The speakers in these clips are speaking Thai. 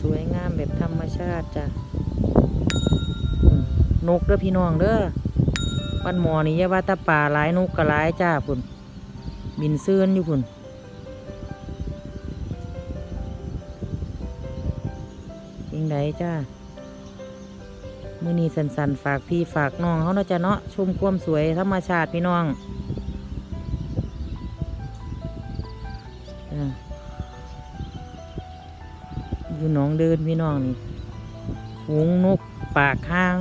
สวยงามแบบธรรมชาติจ้ะนกเด้อพี่น้องเด้อบ้านหมอนี่ยาว่าตาป่าหลายนกก็หลายจ้าพุ่นบินเซื่อนอยู่พุ่นยิงไดจ้ามือนี้สันสันฝากพี่ฝากน้องเขาเนาะจ้ะเนาะชมความสวยธรรมชาติพี่น้องจ้า อยู่หนองเดินพี่น้องนี่ฝูงนกปากข้าง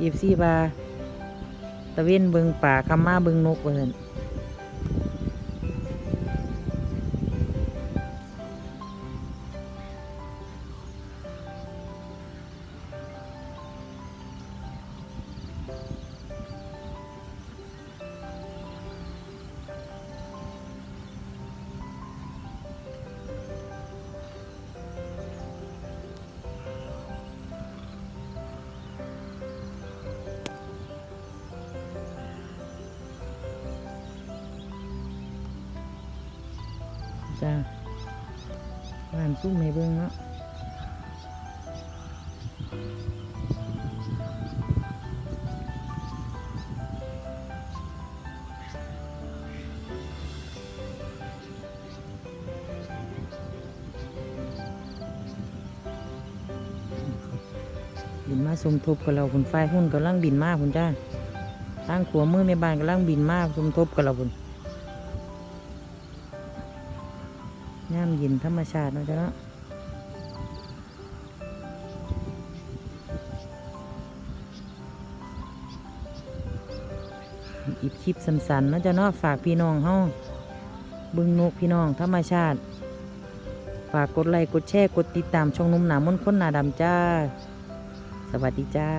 ยีบซี่บาตะเวนเบิงป่าคำมาเบิงนกเบิ่น จ้าร้านซุ่มให้เบิงเนาะบินมาสมทบกับเราคุณไฟหุ่นกำลังบินมากคุณจ้าทางขัวมือแม่บ้านกำลังบินมากสมทบกับเราคุณ น้ำเย็นธรรมชาติเนาะจ้ะเนาะอีกคลิปสั้นๆเนาะจ้ะเนาะฝากพี่น้องเฮาเบึงนกพี่น้องธรรมชาติ ฝากกดไลค์กดแชร์กดติดตามช่องนุ่มหนามนคนหนาดำจ้า สวัสดีจ้า